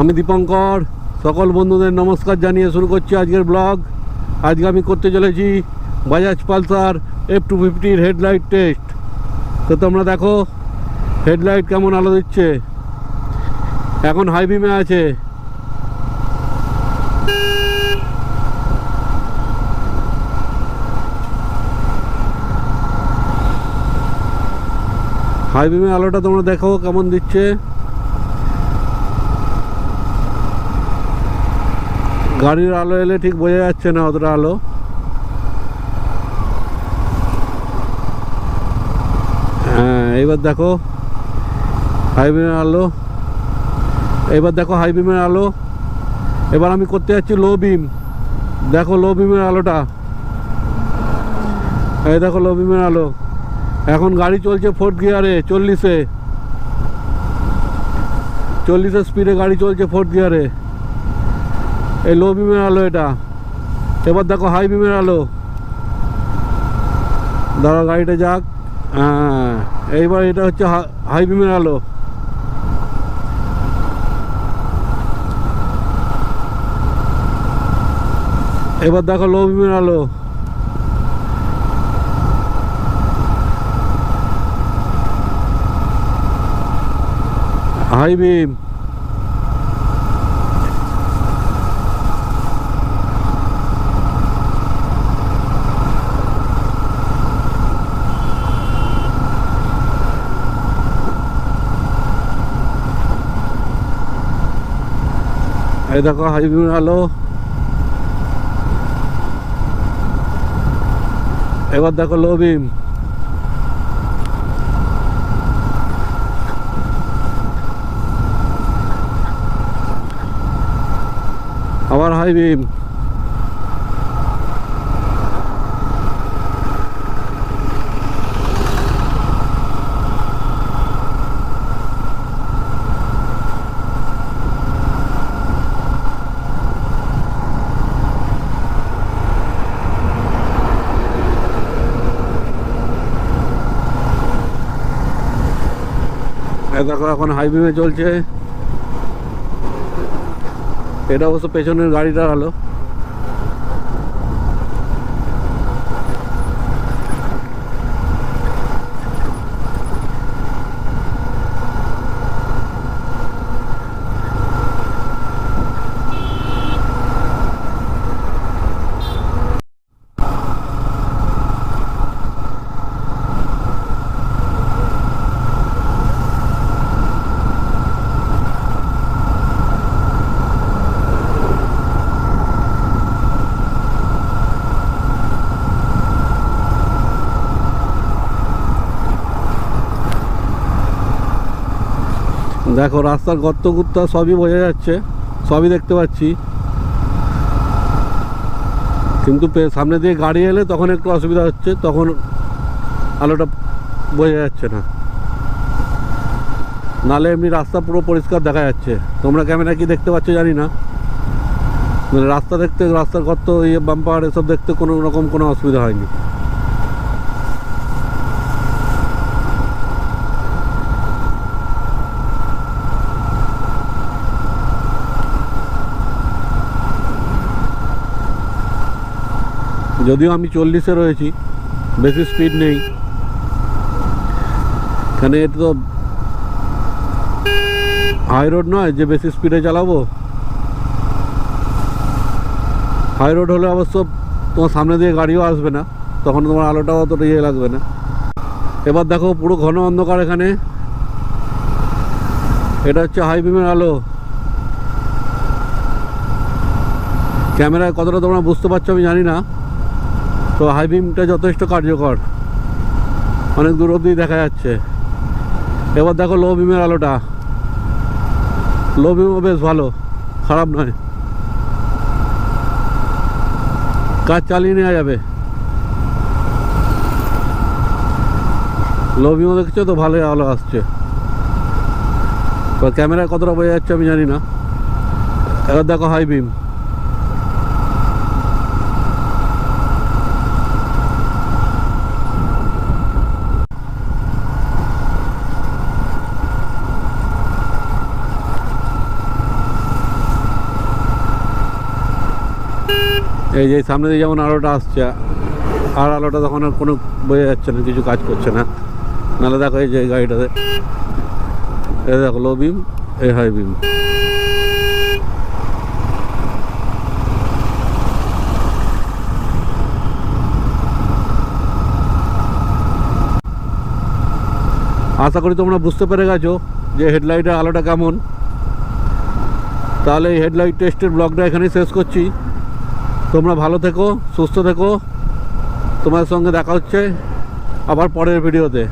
আমি দীপঙ্কর। সকল বন্ধুদের নমস্কার জানিয়ে শুরু করছি আজকের ব্লগ। আজকে আমি করতে চলেছি বাজাজ পালসার এফ টু ফিফটির হেডলাইট টেস্ট তো তোমরা দেখো হেডলাইট কেমন আলো দিচ্ছে। এখন হাই বিমে আছে। হাই বিমে আলোটা তোমরা দেখো কেমন দিচ্ছে। গাড়ির আলো এলে ঠিক বোঝা যাচ্ছে না অতটা আলো। হ্যাঁ এবার দেখো হাইবিমের আলো। এবার দেখো হাইবিমের আলো। এবার আমি করতে যাচ্ছি লো বিম দেখো লো বিমের আলোটা। এই দেখো লো বিমের আলো। এখন গাড়ি চলছে ফোর্থ গিয়ারে চল্লিশে। চল্লিশের স্পিডে গাড়ি চলছে ফোর্থ গিয়ারে এই লো বিমের আলো এটা। এবার দেখো হাই বিমের আলো। দাঁড়া গাড়িটা যাক। হ্যাঁ এইবার এটা হচ্ছে হাই বিমের আলো। এবার দেখো লো বিমের আলো। হাই বিম এই দেখো হাই বিমের আলো এবার দেখো লো বিম আবার হাই বিম এখন হাইওয়ে চলছে। এটা অবশ্য পেছনের গাড়িটা আলো দেখো, রাস্তার গর্ত গুত্তা সবই বোঝা যাচ্ছে, সবই দেখতে পাচ্ছি। কিন্তু সামনে দিয়ে গাড়ি এলে তখন একটু অসুবিধা হচ্ছে, তখন আলোটা বোঝা যাচ্ছে না। নালে এমনি রাস্তা পুরো পরিষ্কার দেখা যাচ্ছে। তোমরা ক্যামেরা কি দেখতে পাচ্ছ জানি না। মানে রাস্তা দেখতে, রাস্তার গর্ত ইয়ে বাম্পার, এসব দেখতে কোনো রকম কোনো অসুবিধা হয়নি। যদিও আমি চল্লিশে রয়েছি, বেশি স্পিড নেই। এখানে এটা তো হাই রোড নয় যে বেশি স্পিডে চালাবো? হাই রোড হলে অবশ্য তোমার সামনে দিয়ে গাড়িও আসবে না, তখন তোমার আলোটাও অতটা ইয়ে লাগবে না। এবার দেখো পুরো ঘন অন্ধকার এখানে। এটা হচ্ছে হাই বিমের আলো। ক্যামেরায় কতটা তোমরা বুঝতে পারছ আমি জানি না। তো হাই বিমটা যথেষ্ট কার্যকর। অনেক দূর অবধি দেখা যাচ্ছে। এবার দেখো লো বিমের আলোটা। লো বিমও বেশ ভালো, খারাপ নয়। কাজ চালিয়ে নেওয়া যাবে। লো বিমও দেখছ তো, ভালোই আলো আসছে। তো ক্যামেরায় কতটা বোঝা যাচ্ছে আমি জানি না। এবার দেখো হাই বিম এই যে সামনে দিয়ে যেমন আলোটা আসছে, আর আলোটা তখন আর কোনো বোঝা যাচ্ছে না, কিছু কাজ করছে না। নাহলে দেখো এই যে গাড়িটাতে, এই দেখো লো বিম, এই হাই বিম। আশা করি তোমরা বুঝতে পেরে গেছো যে হেডলাইটের আলোটা কেমন। তাহলে এই হেডলাইট টেস্টের ব্লগটা এখানেই শেষ করছি। তোমরা ভালো থেকো সুস্থ থেকো। তোমার সঙ্গে দেখা হচ্ছে আবার পরের ভিডিওতে।